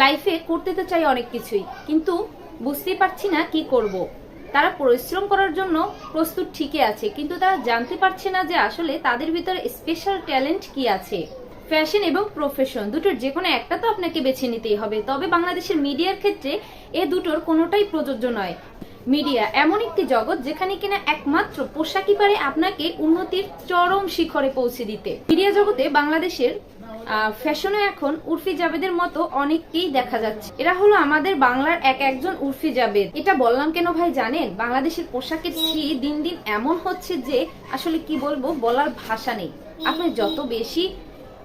লাইফে করতে তো চাই অনেক কিছুই, কিন্তু বুঝতেই পারছি না কি করব। তারা পরিশ্রম করার জন্য প্রস্তুত ঠিকই আছে, কিন্তু তারা জানতে পারছে না যে আসলে তাদের ভিতরে স্পেশাল ট্যালেন্ট কি আছে। ফ্যাশন এবং প্রফেশন দুটোর যে কোনো একটা তো আপনাকে বেছে নিতেই হবে, তবে বাংলাদেশের মিডিয়ার ক্ষেত্রে এ দুটোর কোনোটাই প্রযোজ্য নয়। মিডিয়া এমন একটি জগৎ যেখানে কিনা একমাত্র পোশাকই পারে আপনাকে উন্নতির চরম শিখরে পৌঁছে দিতে। মিডিয়া জগতে বাংলাদেশের ফ্যাশনে এখন উর্ফি জাবেদের মতো অনেককেই দেখা যাচ্ছে। এরা হলো আমাদের বাংলার এক একজন উর্ফি জাবেদ। এটা বললাম কেন ভাই জানেন? বাংলাদেশের পোশাকের ছি দিন দিন এমন হচ্ছে যে আসলে কি বলব, বলার ভাষা নেই। আপনি যত বেশি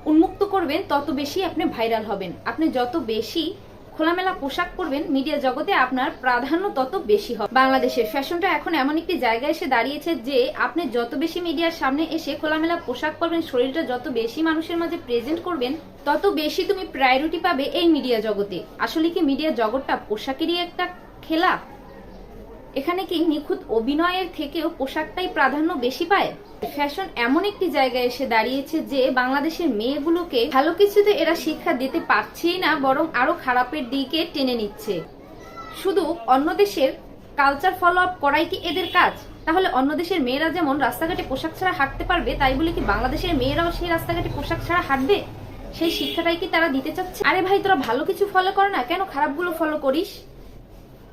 উন্মুক্ত করবেন, তত বেশি আপনি ভাইরাল হবেন। আপনি যত বেশি খোলামেলা পোশাক পরবেন মিডিয়া জগতে আপনার প্রাধান্য তত বেশি হবে। বাংলাদেশের ফ্যাশনটা এখন এমন একটি জায়গায় এসে দাঁড়িয়েছে যে আপনি যত বেশি মিডিয়ার সামনে এসে খোলামেলা পোশাক পরবেন, শরীরটা যত বেশি মানুষের মাঝে প্রেজেন্ট করবেন, তত বেশি তুমি প্রায়োরিটি পাবে এই মিডিয়া জগতে। আসলে কি মিডিয়া জগৎটা পোশাকেরই একটা খেলা? এখানে কি নিখুঁত অভিনয়ের থেকেও পোশাকটাই প্রাধান্য বেশি পায়? ফ্যাশন এমন একটি জায়গায় এসে দাঁড়িয়েছে যে বাংলাদেশের মেয়েগুলোকে ভালো কিছুতে এরা শিক্ষা দিতে পারছেই না, বরং আরও খারাপের দিকে টেনে নিচ্ছে। শুধু অন্য দেশের কালচার ফলো আপ করাই কি এদের কাজ? তাহলে অন্য দেশের মেয়েরা যেমন রাস্তাঘাটে পোশাক ছাড়া হাঁটতে পারবে, তাই বলে কি বাংলাদেশের মেয়েরাও সেই রাস্তাঘাটে পোশাক ছাড়া হাঁটবে? সেই শিক্ষাটাই কি তারা দিতে চাচ্ছে? আরে ভাই, তোরা ভালো কিছু ফলো কর না? কেন খারাপগুলো ফলো করিস?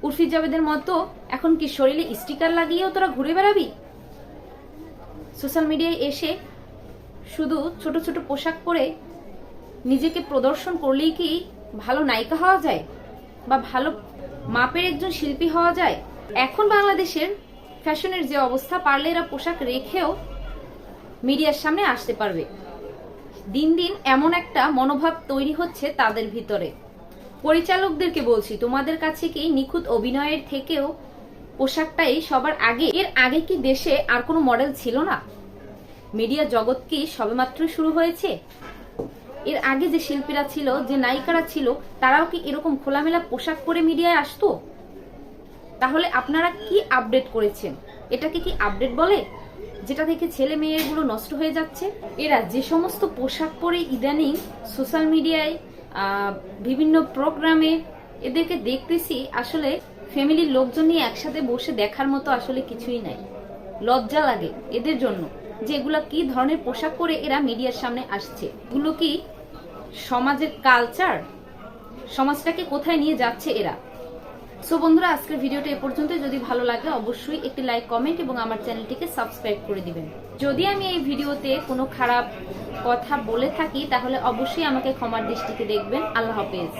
উর্ফি জাবেদের মতো এখন কি শরীরে স্টিকার লাগিয়েও তোরা ঘুরে বেড়াবি? সোশ্যাল মিডিয়ায় এসে শুধু ছোট ছোট পোশাক পরে নিজেকে প্রদর্শন করলেই কি ভালো নায়িকা হওয়া যায়? বা ভালো মাপের একজন শিল্পী হওয়া যায়? এখন বাংলাদেশের ফ্যাশনের যে অবস্থা পারলে এরা পোশাক রেখেও মিডিয়ার সামনে আসতে পারবে। দিন দিন এমন একটা মনোভাব তৈরি হচ্ছে তাদের ভিতরে। পরিচালকদেরকে বলছি, তোমাদের কাছে কি নিখুঁত অভিনয়ের থেকেও পোশাকটাই সবার আগে? এর আগে কি দেশে আর কোনো মডেল ছিল না? মিডিয়া জগৎ কি সবেমাত্র শুরু হয়েছে? এর আগে যে শিল্পীরা ছিল, যে নায়িকারা ছিল, তারাও কি এরকম খোলামেলা পোশাক পরে মিডিয়ায় আসতো? তাহলে আপনারা কি আপডেট করেছেন? এটাকে কি আপডেট বলে? যেটা থেকে ছেলে মেয়েগুলো নষ্ট হয়ে যাচ্ছে? এরা যে সমস্ত পোশাক পরে ইদানিং সোশ্যাল মিডিয়ায় বিভিন্ন প্রোগ্রামে এদেরকে দেখতেছি, আসলে ফ্যামিলির লোকজন নিয়ে একসাথে বসে দেখার মতো আসলে কিছুই নাই। লজ্জা লাগে এদের জন্য যে এগুলা কি ধরনের পোশাক পরে এরা মিডিয়ার সামনে আসছে। এগুলো কি সমাজের কালচার সমাজটাকে কোথায় নিয়ে যাচ্ছে এরা? সো বন্ধুরা, আজকের ভিডিওটা এ পর্যন্ত। যদি ভালো লাগে, অবশ্যই একটি লাইক কমেন্ট এবং আমার চ্যানেলটিকে সাবস্ক্রাইব করে দিবেন। যদি আমি এই ভিডিওতে কোনো খারাপ কথা বলে থাকি তাহলে অবশ্যই আমাকে ক্ষমার দৃষ্টিতে দেখবেন। আল্লাহ হাফেজ।